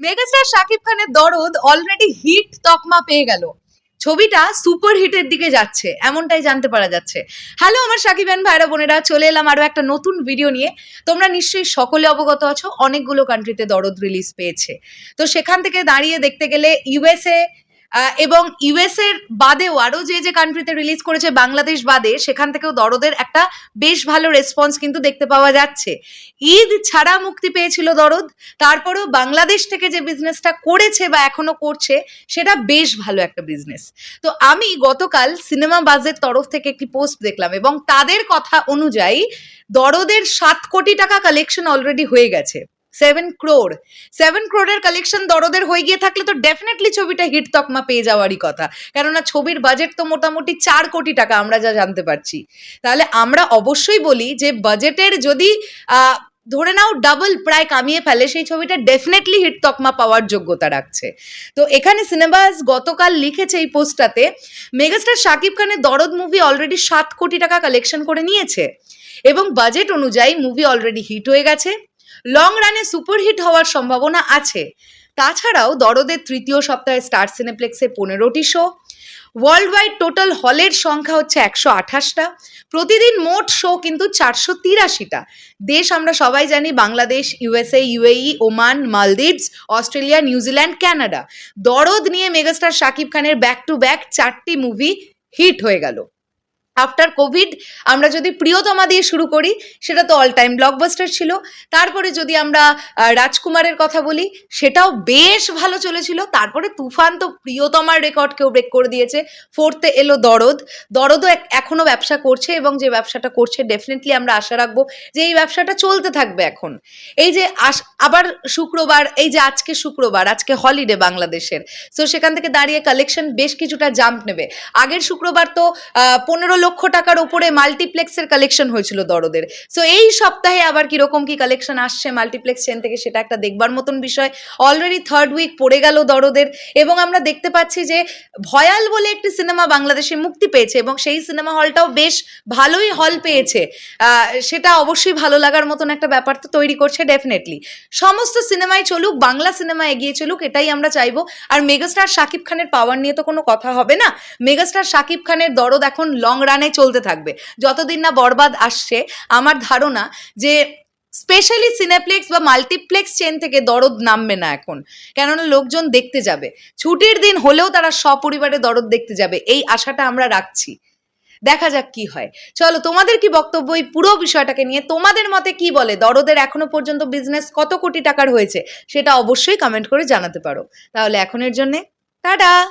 Megastar Shakib খানের দরদ already hit তকমা পেয়ে গেল। ছবিটা সুপার হিটের দিকে যাচ্ছে, এমনটাই জানতে পারা যাচ্ছে। হ্যালো আমার সাকিবেন ভাইরা বোনেরা, চলে এলাম আরও একটা নতুন ভিডিও নিয়ে। তোমরা নিশ্চয়ই সকলে অবগত আছো, অনেকগুলো কান্ট্রিতে দরদ রিলিজ পেয়েছে। তো সেখান থেকে দাঁড়িয়ে দেখতে গেলে ইউএসএ এবং ইউএস এর বাদেও আরও যে যে কান্ট্রিতে রিলিজ করেছে, বাংলাদেশ বাদে, সেখান থেকেও দরদের একটা বেশ ভালো রেসপন্স কিন্তু দেখতে পাওয়া যাচ্ছে। ঈদ ছাড়া মুক্তি পেয়েছিল দরদ, তারপরেও বাংলাদেশ থেকে যে বিজনেসটা করেছে বা এখনও করছে, সেটা বেশ ভালো একটা বিজনেস তো আমি গতকাল সিনেমা বাজের তরফ থেকে একটি পোস্ট দেখলাম এবং তাদের কথা অনুযায়ী দরদের সাত কোটি টাকা কালেকশন অলরেডি হয়ে গেছে। সেভেন ক্রোর সেভেন ক্রোরের কালেকশন দরদের হয়ে গিয়ে থাকলে তো ডেফিনেটলি ছবিটা হিট তকমা পেয়ে যাওয়ারই কথা। কেননা ছবির বাজেট তো মোটামুটি চার কোটি টাকা আমরা যা জানতে পারছি। তাহলে আমরা অবশ্যই বলি যে বাজেটের যদি ধরে নাও ডাবল প্রায় কামিয়ে ফেলে, সেই ছবিটা ডেফিনেটলি হিট তকমা পাওয়ার যোগ্যতা রাখছে। তো এখানে সিনেমাস গতকাল লিখেছে এই পোস্টটাতে, মেগাস্টার শাকিব খানের দরদ মুভি অলরেডি সাত কোটি টাকা কালেকশন করে নিয়েছে। এবং বাজেট অনুযায়ী মুভি অলরেডি হিট হয়ে গেছে। লং রানে সুপারহিট হওয়ার সম্ভাবনা আছে। তাছাড়াও দরদের তৃতীয় সপ্তাহে স্টার সিনেপ্লেক্সে পনেরোটি শো ওয়ার্ল্ড ওয়াইড টোটাল হলের সংখ্যা হচ্ছে একশো আঠাশটা। প্রতিদিন মোট শো কিন্তু চারশো তিরাশিটা। দেশ আমরা সবাই জানি, Bangladesh USA UAE Oman Maldives Australia New Zealand Canada Dorod নিয়ে মেগাস্টার শাকিব খানের ব্যাক টু ব্যাক চারটি মুভি হিট হয়ে গেল। আফটার কোভিড আমরা যদি প্রিয়তমা দিয়ে শুরু করি, সেটা তো অল টাইম ব্লকবাস্টার ছিল। তারপরে যদি আমরা রাজকুমারের কথা বলি, সেটাও বেশ ভালো চলেছিল। তারপরে তুফান তো প্রিয়তমার রেকর্ডকেও ব্রেক করে দিয়েছে। ফোর্থে এলো দরদ। দরদও এক- এখনও ব্যবসা করছে এবং যে ব্যবসাটা করছে ডেফিনেটলি আমরা আশা রাখব যে এই ব্যবসাটা চলতে থাকবে এখন। এই যে আস- আবার শুক্রবার, এই যে আজকে শুক্রবার, আজকে হলিডে বাংলাদেশের। সো সেখান থেকে দাঁড়িয়ে কালেকশন বেশ কিছুটা জাম্প নেবে। আগের শুক্রবার তো পনেরো লক্ষ টাকার উপরে মাল্টিপ্লেক্সের কালেকশন হয়েছিল দরদের। সো এই সপ্তাহে আবার কীরকম কি কালেকশন আসছে মাল্টিপ্লেক্স চেন থেকে সেটা একটা দেখবার মতন বিষয়। অলরেডি থার্ড উইক পড়ে গেল দরদের এবং আমরা দেখতে পাচ্ছি যে ভয়াল বলে একটি সিনেমা বাংলাদেশে মুক্তি পেয়েছে এবং সেই সিনেমা হলটাও বেশ ভালোই হল পেয়েছে। সেটা অবশ্যই ভালো লাগার মতন একটা ব্যাপার তো তৈরি করছে ডেফিনেটলি সমস্ত সিনেমায় চলুক, বাংলা সিনেমা এগিয়ে চলুক, এটাই আমরা চাইব। আর মেগাস্টার শাকিব খানের পাওয়ার নিয়ে তো কোনো কথা হবে না। মেগাস্টার শাকিব খানের দরদ এখন লং রানে চলতে থাকবে। যতদিন না বরবাদ আসছে, আমার ধারণা যে স্পেশালি সিনেপ্লেক্স বা মাল্টিপ্লেক্স চেন থেকে দরদ নামবে না এখন। কেননা লোকজন দেখতে যাবে। ছুটির দিন হলেও তারা সপরিবারে দরদ দেখতে যাবে। এই আশাটা আমরা রাখছি। দেখা যাক কি হয়। চলো, তোমাদের কি বক্তব্য এই পুরো বিষয়টাকে নিয়ে? তোমাদের মতে কি বলে? দরদের এখনও পর্যন্ত বিজনেস কত কোটি টাকার হয়েছে? সেটা অবশ্যই কমেন্ট করে জানাতে পারো। তাহলে এখনের জন্যে, টাটা!